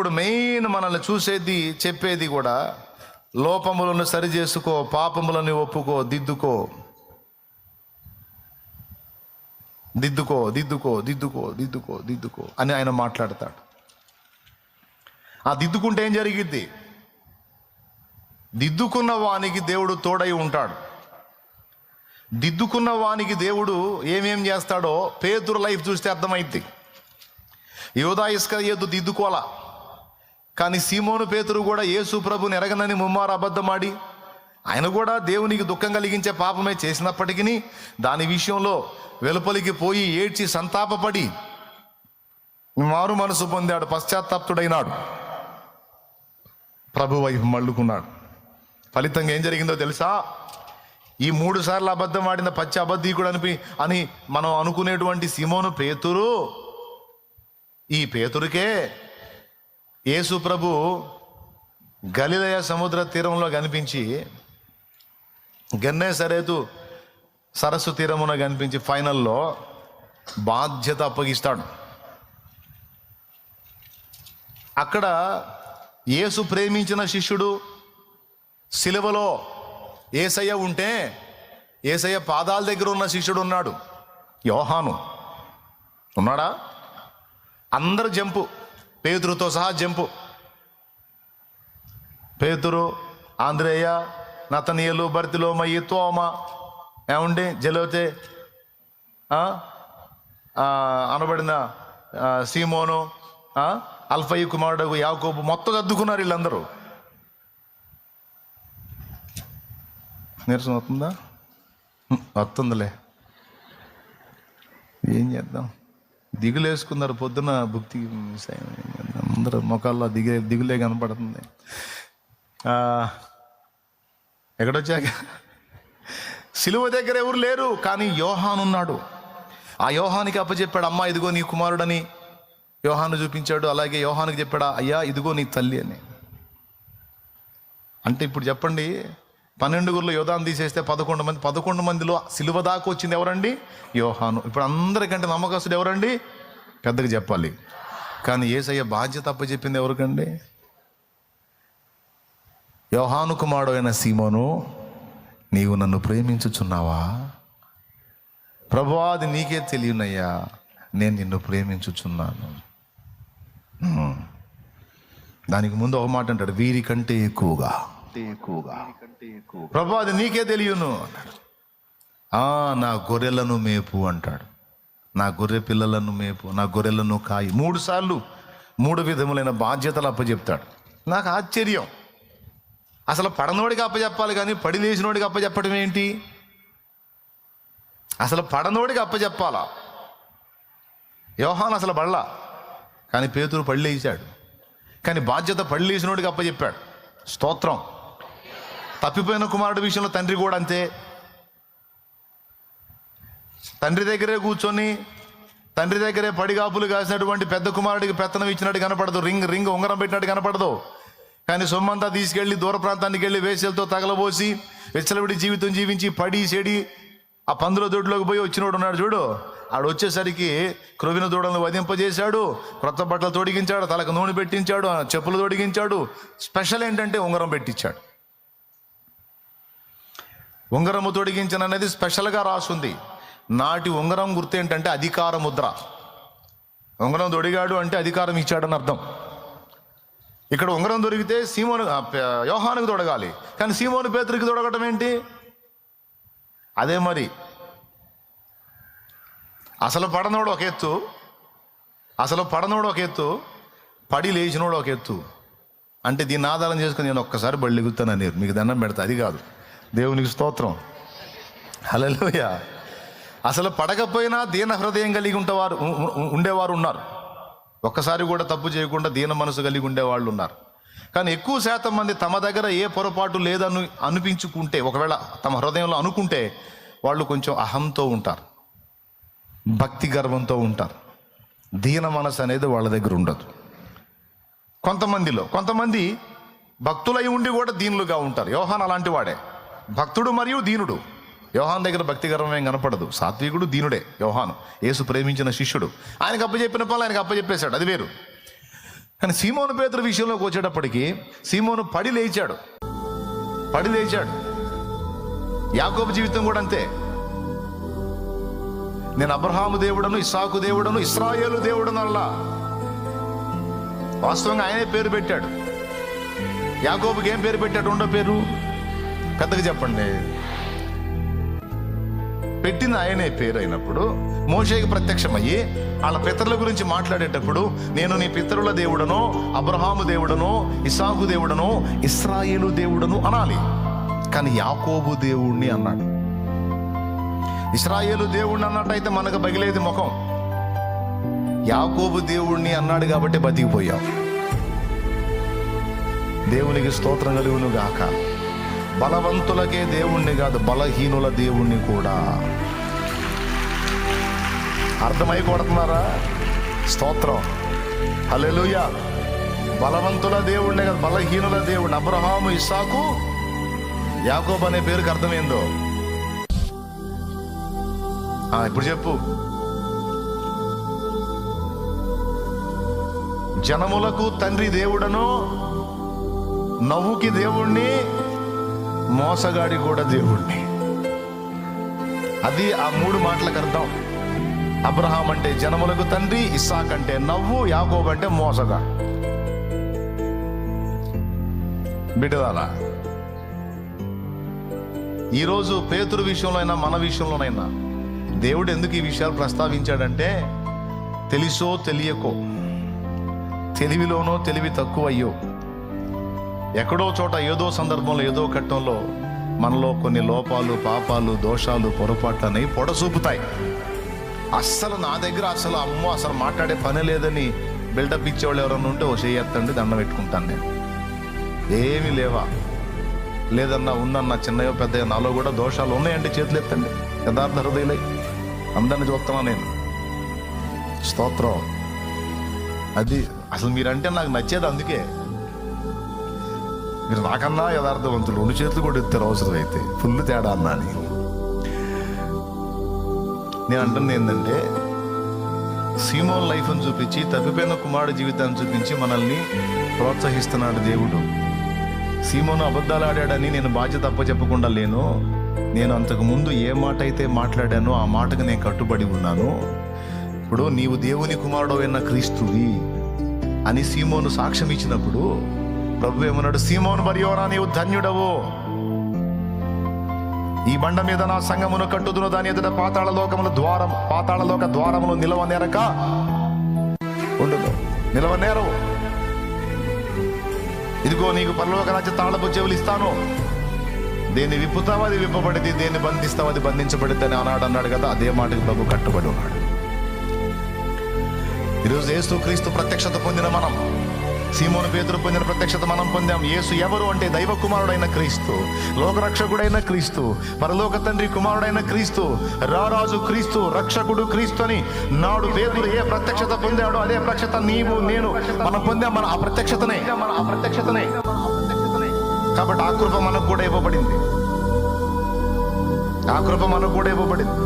ఇప్పుడు మెయిన్ మనల్ని చూసేది చెప్పేది కూడా లోపములను సరి చేసుకో పాపములను ఒప్పుకో దిద్దుకో. దిద్దుకో దిద్దుకో దిద్దుకో దిద్దుకో దిద్దుకో అని ఆయన మాట్లాడతాడు. ఆ దిద్దుకుంటే ఏం జరిగిద్ది? దిద్దుకున్న వానికి దేవుడు తోడై ఉంటాడు. దిద్దుకున్న వానికి దేవుడు ఏమేం చేస్తాడో పేతురు లైఫ్ చూస్తే అర్థమైద్ది. యోధా ఇసుక ఏదో దిద్దుకోలా కానీ సీమోను పేతురు కూడా యేసు ప్రభుని ఎరగనని ముమ్మారు అబద్ధమాడి ఆయన కూడా దేవునికి దుఃఖం కలిగించే పాపమే చేసినప్పటికీ దాని విషయంలో వెలుపలికి పోయి ఏడ్చి సంతాపపడి మారు మనసు పొందాడు పశ్చాత్తాప్తుడైనాడు. ప్రభు వైపు మళ్ళుకున్నాడు. ఫలితంగా ఏం జరిగిందో తెలుసా? ఈ మూడు సార్లు అబద్ధం ఆడిన పచ్చి అబద్ధీకుడు అనిపి అని మనం అనుకునేటువంటి సిమోను పేతురు ఈ పేతురికే యేసు ప్రభు గలిలయ సముద్ర తీరంలో కనిపించి గన్నే సరేతు సరస్సు తీరమున కనిపించి ఫైనల్లో బాధ్యత అప్పగిస్తాడు. అక్కడ యేసు ప్రేమించిన శిష్యుడు సిలువలో ఏసయ్య ఉంటే ఏసయ్య పాదాల దగ్గర ఉన్న శిష్యుడు ఉన్నాడు యోహాను. ఉన్నాడా? అందరు జంపు. పేతురుతో సహా జంపు. పేతురు ఆంధ్రేయ నతనీయులు బర్తిలోమయ్యి తోమ ఏమండి? జలోతే అనబడిన సీమోను అల్ఫయ్య కుమారుడు యాకోబు మొత్తం అద్దుకున్నారు వీళ్ళందరూ. నీరసం అవుతుందా వస్తుందిలే. ఏం చేద్దాం? దిగులేసుకున్నారు పొద్దున భుక్తి అందరూ ముఖాల్లో దిగే దిగులే కనపడుతుంది. ఎక్కడొచ్చాక? సిలువ దగ్గర ఎవరు లేరు కానీ యోహాన్ ఉన్నాడు. ఆ యోహానికి అప్పచెప్పాడు అమ్మ ఇదిగో నీ కుమారుడని. యోహాను చూపించాడు అలాగే యోహానికి చెప్పాడు అయ్యా ఇదిగో నీ తల్లి అని. అంటే ఇప్పుడు చెప్పండి పన్నెండుగురులో యోధాను తీసేస్తే పదకొండు మంది పదకొండు మందిలో సిలువ దాకా వచ్చింది ఎవరండి? యోహాను. ఇప్పుడు అందరికంటే నమ్మకస్తుడు ఎవరండి? పెద్దగా చెప్పాలి. కానీ ఏసయ్య బాధ్యత అప్పచెప్పింది ఎవరికండి? యోహాను కుమారుడు అయిన సీమోను నీవు నన్ను ప్రేమించుచున్నావా? ప్రభువాది నీకే తెలియనయ్యా. నేను నిన్ను ప్రేమించుచున్నాను. దానికి ముందు ఒక మాట అంటాడు వీరికంటే ఎక్కువగా. కంటే ఎక్కువగా. ప్రభు అది నీకే తెలియను అన్నాడు ఆ నా గొర్రెలను మేపు అంటాడు. నా గొర్రె పిల్లలను మేపు నా గొర్రెలను కాయి. మూడు సార్లు మూడు విధములైన బాధ్యతలు అప్పచెప్తాడు. నాకు ఆశ్చర్యం. అసలు పడనోడికి అప్పచెప్పాలి కానీ పడి లేచినోడికి అప్పచెప్పడం ఏంటి? అసలు పడనోడికి అప్పచెప్పాలా? యోహాన్ అసలు పడలా. కానీ పేతురు పళ్ళేసాడు కానీ బాధ్యత పళ్ళేసినోడికి అప్పచెప్పాడు. స్తోత్రం. తప్పిపోయిన కుమారుడి విషయంలో తండ్రి కూడా అంతే. తండ్రి దగ్గరే కూర్చొని తండ్రి దగ్గరే పడిగాపులు కాసినటువంటి పెద్ద కుమారుడికి పెత్తనం ఇచ్చినట్టు కనపడదు. రింగ్ రింగ్ ఉంగరం పెట్టినట్టు కనపడదు. కానీ సొమ్మంతా తీసుకెళ్ళి దూర ప్రాంతానికి వెళ్ళి వేసేలతో తగలబోసి వెచ్చలవిడి జీవితం జీవించి పడి చెడి ఆ పందుల దొడ్లోకి పోయి వచ్చినోడు ఉన్నాడు చూడు. ఆడు వచ్చేసరికి క్రొవిన దూడలను వధింపజేశాడు క్రొత్త బట్టలు తొడిగించాడు తలకు నూనె పెట్టించాడు ఆ చెప్పులు తొడిగించాడు. స్పెషల్ ఏంటంటే ఉంగరం పెట్టించాడు. ఉంగరము తొడిగించిన అనేది స్పెషల్గా రాసుంది. నాటి ఉంగరం గుర్తు ఏంటంటే అధికార ముద్ర. ఉంగరం తొడిగాడు అంటే అధికారం ఇచ్చాడని అర్థం. ఇక్కడ ఉంగరం దొరికితే సీమోను ఆ, తొడగాలి. కానీ సీమోను పేతురికి తొడగటం ఏంటి? అదే మరి. అసలు పడనోడు ఒక ఎత్తు. అసలు పడనోడు ఒక ఎత్తు. పడి లేచినోడు ఒక ఎత్తు. అంటే దీన్ని ఆధారం చేసుకుని నేను ఒక్కసారి బళ్ళెగుతాను నేను. మీకు దండం పెడతా. అది కాదు. దేవునికి స్తోత్రం. హలోయ అసలు పడకపోయినా దీన హృదయం కలిగి ఉంటేవారు ఉండేవారు ఉన్నారు. ఒక్కసారి కూడా తప్పు చేయకుండా దీన మనసు కలిగి ఉండేవాళ్ళు ఉన్నారు. కానీ ఎక్కువ శాతం మంది తమ దగ్గర ఏ పొరపాటు లేదని అనిపించుకుంటే ఒకవేళ తమ హృదయంలో అనుకుంటే వాళ్ళు కొంచెం అహంతో ఉంటారు. భక్తి గర్వంతో ఉంటారు. దీన మనసు అనేది వాళ్ళ దగ్గర ఉండదు. కొంతమందిలో కొంతమంది భక్తులై ఉండి కూడా దీనులుగా ఉంటారు. యోహాన్ అలాంటి వాడే. భక్తుడు మరియు దీనుడు. యోహాన్ దగ్గర భక్తి గర్వం కనపడదు. సాత్వికుడు దీనుడే యోహాను. యేసు ప్రేమించిన శిష్యుడు. ఆయనకు అప్పచెప్పిన పనులు ఆయనకు అప్పచెప్పేశాడు. అది వేరు. కానీ సీమోను పేదల విషయంలోకి వచ్చేటప్పటికి సీమోను పడి లేచాడు. పడి లేచాడు. యాకోబు జీవితం కూడా అంతే. నేను అబ్రహాము దేవుడను ఇస్సాకు దేవుడను ఇస్రాయేలు దేవుడను అల్లా వాస్తవంగా ఆయనే పేరు పెట్టాడు. యాకోబుకి ఏం పేరు పెట్టాడు? ఉండో పేరు? పెద్దగా చెప్పండి. పెట్టింది ఆయనే పేరు అయినప్పుడు మోషేకి ప్రత్యక్షమయ్యి వాళ్ళ పితరుల గురించి మాట్లాడేటప్పుడు నేను నీ పితరుల దేవుడనో అబ్రహాము దేవుడనో ఇసాకు దేవుడనో ఇస్రాయేలు దేవుడను అనాలి. కానీ యాకోబు దేవుణ్ణి అన్నాడు. ఇస్రాయేలు దేవుణ్ణి అన్నట్టయితే మనకు బగిలేది ముఖం. యాకోబు దేవుణ్ణి అన్నాడు కాబట్టి బతికిపోయాం దేవునికి స్తోత్రం కలుగును గాక బలవంతులకే దేవుణ్ణి కాదు బలహీనుల దేవుణ్ణి కూడా. అర్థమై కొడుతున్నారా స్తోత్రం. హలెలుయ బలవంతుల దేవుణ్ణి కాదు బలహీనుల దేవుణ్ణి. అబ్రహాము ఇస్సాకు యాకోబ్ అనే పేరుకి అర్థమైందో? ఆ, ఇప్పుడు చెప్పు. జనములకు తండ్రి దేవుడను నవ్వుకి దేవుణ్ణి మోసగాడి కూడా దేవుణ్ణి. అది ఆ మూడు మాటలకు అర్థం. అబ్రహాం అంటే జనములకు తండ్రి ఇస్సాక్ అంటే నవ్వు యాకోబ్ అంటే మోసగా. బిడ్డదారా ఈరోజు పేతురు విషయంలోనైనా మన విషయంలోనైనా దేవుడు ఎందుకు ఈ విషయాలు ప్రస్తావించాడంటే తెలుసో తెలియకో తెలివిలోనో తెలివి తక్కువయ్యో ఎక్కడో చోట ఏదో సందర్భంలో ఏదో ఘట్టంలో మనలో కొన్ని లోపాలు పాపాలు దోషాలు పొరపాట్లు అనేవి పొడసూపుతాయి. అస్సలు నా దగ్గర అసలు అమ్మో అసలు మాట్లాడే పని లేదని బిల్డప్ ఇచ్చేవాళ్ళు ఎవరన్నా ఉంటే ఓ చేయత్తండి దండం పెట్టుకుంటాను నేను. ఏమీ లేవా? లేదన్నా ఉందన్న చిన్నయో పెద్దయో నాలో కూడా దోషాలు ఉన్నాయంటే చేతులు ఎత్తండి. యథార్థ హృదయలై. అందరిని చూస్తున్నా నేను. స్తోత్రం. అది అసలు మీరంటే నాకు నచ్చేది అందుకే. మీరు నాకన్నా యథార్థవంతులు రెండు చేతులు కూడా ఇస్తారు అవసరమైతే ఫుల్ తేడా అన్నా అని. నేను అంటుంది ఏంటంటే సీమోన్ లైఫ్ని చూపించి తప్పిపోయిన కుమారుడు జీవితాన్ని చూపించి మనల్ని ప్రోత్సహిస్తున్నాడు దేవుడు. సీమోను అబద్ధాలు ఆడాడని నేను బాధ్యత తప్ప చెప్పకుండా లేను. నేను అంతకు ముందు ఏ మాట అయితే మాట్లాడానో ఆ మాటకు నేను కట్టుబడి ఉన్నాను. ఇప్పుడు నీవు దేవుని కుమారుడు అయిన క్రీస్తువి అని సీమోను సాక్ష్యం ఇచ్చినప్పుడు ప్రభు ఏమన్నాడు సీమోను మరియోనా నీవు ధన్యుడవు. ఈ బండ మీద నా సంగమును కట్టుదును దాని ఎదుట పాతాళ లోకముల ద్వారం పాతాళ లోక ద్వారములు నిలవ నేరక ఉండదు నిలవ నేరవు ఇదిగో నీకు పరలోక రాజ్య తాళపు చెవులు ఇస్తాను. దేన్ని విప్పుతావు అది విప్పబడింది దేన్ని బంధిస్తావు అది బంధించబడింది అని అన్నాడు అన్నాడు కదా అదే మాటకి ప్రభు కట్టుబడి ఉన్నాడు. ఈరోజు ఏసు క్రీస్తు ప్రత్యక్షత పొందిన మనం సీమోను పేతురు పొందిన ప్రత్యక్షత మనం పొందాం. యేసు ఎవరు అంటే దైవ కుమారుడైన క్రీస్తు లోకరక్షకుడైన క్రీస్తు పరలోక తండ్రి కుమారుడైన క్రీస్తు రారాజు క్రీస్తు రక్షకుడు క్రీస్తు అని నాడు పేతురు ఏ ప్రత్యక్షత పొందాడో అదే ప్రత్యక్షత నీవు నేను మనం పొందాం. మన ఆ ప్రత్యక్షతనే మన ఆ ప్రత్యక్షతనే. కాబట్టి ఆ కృప మనకు కూడా ఇవ్వబడింది. ఆ కృప మనకు కూడా ఇవ్వబడింది.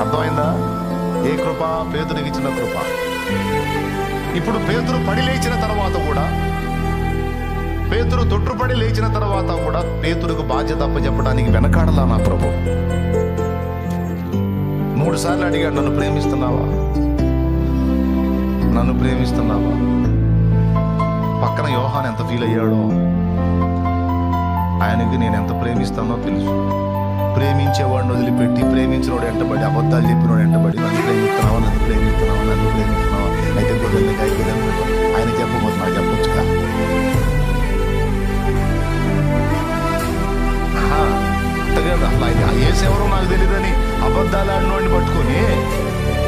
అర్థమైందా? ఏ కృప పేదరికి ఇచ్చిన కృప. ఇప్పుడు పేదరు పడి లేచిన తర్వాత కూడా పేతురు తొట్టుపడి లేచిన తర్వాత కూడా పేతురుకు బాధ్యత అప్పచెప్పడానికి వెనకాడలా నా ప్రభు. మూడు సార్లు అడిగాడు నన్ను ప్రేమిస్తున్నావా? నన్ను ప్రేమిస్తున్నావా? పక్కన యోహాన్ ఎంత ఫీల్ అయ్యాడో ఆయనకి నేను ఎంత ప్రేమిస్తానో తెలుసు. ప్రేమించేవాడిని వదిలిపెట్టి ప్రేమించినోడు ఎంటబడి అబద్ధాలు చెప్పినోడు ఎంటబడి నన్ను ప్రేమిస్తున్నావు? నన్ను ప్రేమిస్తున్నావు? నన్ను ప్రేమిస్తున్నావు? అయితే గొర్రెల్ని కాయ ఆయన చెప్పబోతు నాకు చెప్పొచ్చుగా ఆహా, అంతే కదా అసలు ఆయన ఏసు నాకు తెలియదని అబద్ధాలు ఆడినోడిని పట్టుకొని.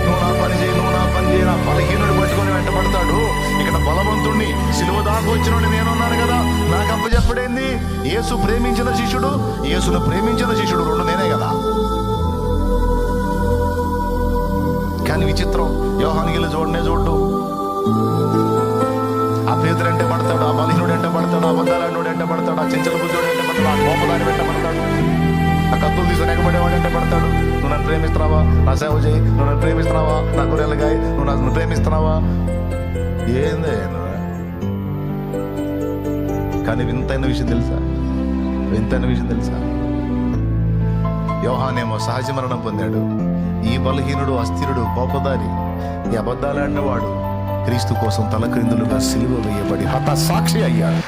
నువ్వు పని చేయి నువ్వు నా పని చేయి నా బలహీనుడు పట్టుకొని వెంటబడతాడు. ఇక్కడ బలవంతుణ్ణి సిలువ దాకా వచ్చినోడి నేనున్నాను కదా. నాకు అప్పచెప్పడేంది యేసు ప్రేమించిన శిష్యుడు యేసును ప్రేమించిన శిష్యుడు రెండు నేనే కదా. కానీ విచిత్రం యోహానికి చూడనే చూడు ఆ పేదరు అంటే పడతాడు ఆ బలహీనుడు అంటే పడతాడు ఆ అబద్ధాలు అంటే పడతాడు ఆ చెంచల బుద్ధుడు అంటే పడతాడు ఆ కోపదాని వెంట పడతాడు. ఆ కత్తులు తీసుకుని ఎగబడేవాడు అంటే పడతాడు. నువ్వు నన్ను ప్రేమిస్తున్నావా? నా సేవ చేయి. నువ్వు నన్ను ప్రేమిస్తున్నావా? నా గొర్రెలుగాయ నువ్వు నన్ను ప్రేమిస్తున్నావా? ఏందే కానీ వింతైన విషయం తెలుసా? వింతైన విషయం తెలుసా? యోహానేమో సహజ మరణం పొందాడు. ఈ బలహీనుడు అస్థిరుడు కోపదారి ఈ అబద్ధాలాడినవాడు క్రీస్తు కోసం తలక్రిందులుగా సిలువ వేయబడి హత సాక్షి అయ్యాడు.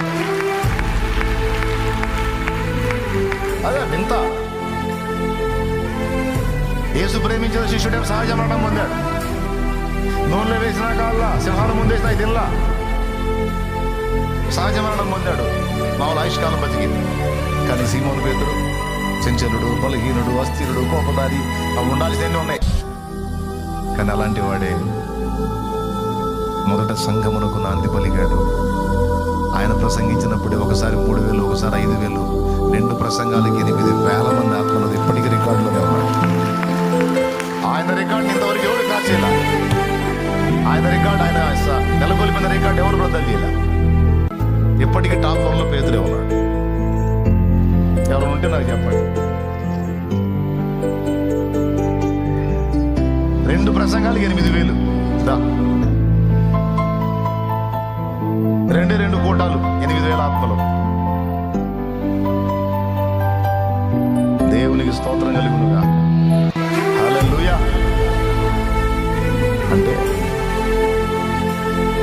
అదే వింత. యేసు ప్రేమించిన శిష్యుడే సహజ మరణం పొందాడు నూనెలో వేసిన కాళ్ళ సింహాలు ముందేసిన తిల్లా సహజ మరణం పొందాడు మామూలు ఆయుష్కాలం బతికింది కానీ సీమోను పేతుడు చెంచలుడు బలహీనుడు అస్థిరుడు కోపదారి అవి ఉండాల్సినవి ఉన్నాయి. కానీ అలాంటి వాడే మొదట సంఘమునకు నాంది పలిగాడు ఆయన ప్రసంగించినప్పుడే ఒకసారి మూడు వేలు ఒకసారి ఐదు వేలు రెండు ప్రసంగాలకి ఎనిమిది వేల మంది ఆత్మలు ఇప్పటికీ రికార్డులోనే ఉన్నాయి ఆయన రికార్డు ఇంతవరకు ఎవరు కాచేలా ఆయన రికార్డు ఆయన నెలకొల్పిన రికార్డు ఎవరు బ్రదర్ చేయాల ఇప్పటికీ టాప్ వన్లో పేదలే ఉన్నాడు ఎవరు ఉంటే నాకు చెప్పండి. రెండు ప్రసంగాలకు ఎనిమిది వేలు. దా. రెండే రెండు కోటాలు ఎనిమిది వేల ఆత్మలు. దేవునికి స్తోత్రం కలుగునుగా. అంటే?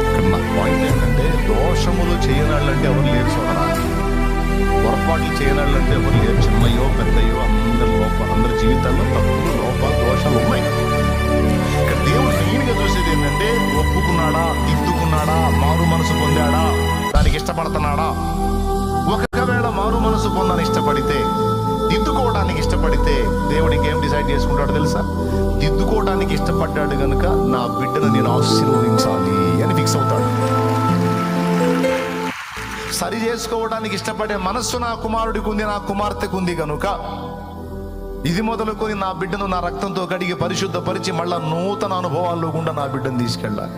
ఇక్కడ నా పాయింట్ ఏంటంటే దోషములు చేయనాళ్ళంటే ఎవరు లేరు సోదరా. పొరపాట్లు చేయనాళ్ళంటే ఎవరు లేరు. చిన్నయో పెద్దయో అందరి లోప అందరి జీవితాల్లో తప్పులు లోపాలు దోషాలు ఉన్నాయి. ఇక్కడ దేవుడు మెయిన్గా చూసేది ఏంటంటే ఒప్పుకున్నాడా దిద్దుకున్నాడా మారు మనసు పొందాడా దానికి ఇష్టపడుతున్నాడా చేసుకుంటాడు తెలుసా? దిద్దుకోవడానికి ఇష్టపడ్డాడు కనుక నా బిడ్డను నేను ఆశీర్వదించాలి అని ఫిక్స్ అవుతాడు. సరి చేసుకోవడానికి ఇష్టపడే మనస్సు నా కుమారుడికి ఉంది నా కుమార్తెకు ఉంది కనుక ఇది మొదలుకొని నా బిడ్డను నా రక్తంతో కడిగి పరిశుద్ధపరిచి మళ్ళా నూతన అనుభవాల్లో గుండా నా బిడ్డను తీసుకెళ్ళాలి.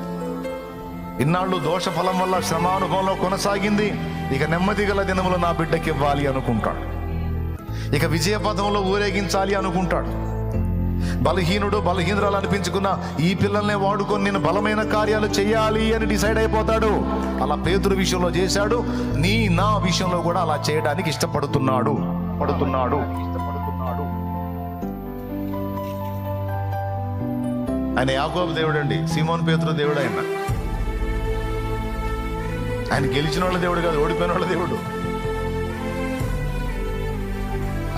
ఇన్నాళ్ళు దోష ఫలం వల్ల శ్రమానుభవంలో కొనసాగింది. ఇక నెమ్మది గల దినములు నా బిడ్డకి ఇవ్వాలి అనుకుంటాడు. ఇక విజయ పథంలో ఊరేగించాలి అనుకుంటాడు. బలహీనుడు బలహీనురాలు అనిపించుకున్న ఈ పిల్లల్ని వాడుకొని నేను బలమైన కార్యాలు చేయాలి అని డిసైడ్ అయిపోతాడు. అలా పేతురు విషయంలో చేశాడు. నీ నా విషయంలో కూడా అలా చేయడానికి ఇష్టపడుతున్నాడు. పడుతున్నాడు. ఇష్టపడుతున్నాడు ఆయన యాకోబు దేవుడు అండి సిమోన్ పేతురు దేవుడు ఆయన ఆయన గెలిచిన వాళ్ళ దేవుడు కాదు ఓడిపోయిన వాళ్ళ దేవుడు.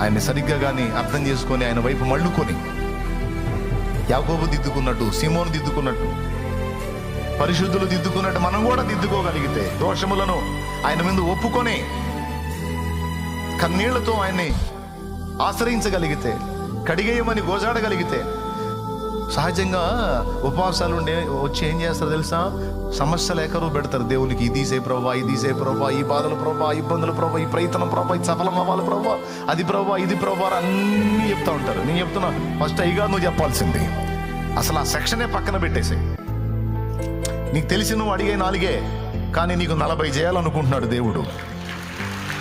ఆయన్ని సరిగ్గా కానీ అర్థం చేసుకొని ఆయన వైపు మళ్ళుకొని యాకోబు దిద్దుకున్నట్టు సిమోను దిద్దుకున్నట్టు పరిశుద్ధులు దిద్దుకున్నట్టు మనం కూడా దిద్దుకోగలిగితే దోషములను ఆయన మీద ఒప్పుకొని కన్నీళ్ళతో ఆయన్ని ఆశ్రయించగలిగితే కడిగేయమని గోజాడగలిగితే సహజంగా ఉపవాసాలు ఉండే వచ్చి ఏం చేస్తారు తెలుసా? సమస్యలు ఎక్కడో పెడతారు దేవునికి. ఇది సే ప్రభా ఇది సే ప్రభా ఈ బాధల ప్రభా ఇబ్బందుల ఇబ్బందులు ప్రభా ఈ ప్రయత్నం ప్రభా ఇది సఫలం అవ్వాలి ప్రభా అది ప్రభా ఇది ప్రభా అన్నీ చెప్తా ఉంటారు. నేను చెప్తున్నా ఫస్ట్ అయ్యిగా నువ్వు చెప్పాల్సింది. అసలు ఆ సెక్షనే పక్కన పెట్టేసే నీకు తెలిసి నువ్వు అడిగే నాలుగే కానీ నీకు నలభై చేయాలనుకుంటున్నాడు దేవుడు.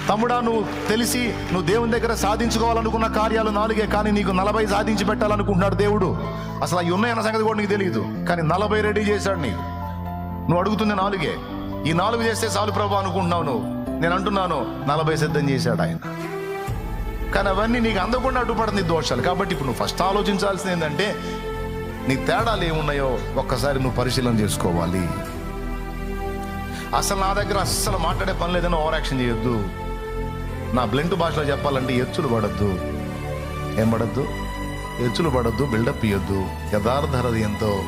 తమ్ముడా నువ్వు తెలిసి నువ్వు దేవుని దగ్గర సాధించుకోవాలనుకున్న కార్యాలు నాలుగే కానీ నీకు నలభై సాధించి పెట్టాలనుకుంటున్నాడు దేవుడు. అసలు అవి ఉన్నాయన్న సంగతి కూడా నీకు తెలియదు కానీ నలభై రెడీ చేశాడు నీకు నువ్వు అడుగుతుంది నాలుగే. ఈ నాలుగు చేస్తే చాలు ప్రభు అనుకుంటున్నావు నువ్వు. నేను అంటున్నాను నలభై సిద్ధం చేశాడు ఆయన. కానీ అవన్నీ నీకు అందకుండా అడ్డుపడుతుంది దోషాలు. కాబట్టి ఇప్పుడు నువ్వు ఫస్ట్ ఆలోచించాల్సింది ఏంటంటే నీ తేడాలు ఏమున్నాయో ఒక్కసారి నువ్వు పరిశీలన చేసుకోవాలి. అసలు నా దగ్గర అస్సలు మాట్లాడే పని లేదని ఓవర్ యాక్షన్ చేయొద్దు. నా బ్లెంట్ భాషలో చెప్పాలంటే ఎచ్చులు పడద్దు. ఏం పడద్దు? ఎచ్చులు పడద్దు బిల్డప్ ఇవ్వద్దు యథార్థ హృదయంతో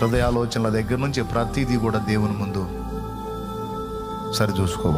హృదయాలోచనల దగ్గర నుంచి ప్రతిదీ కూడా దేవుని ముందు సరి చూసుకోవాలి.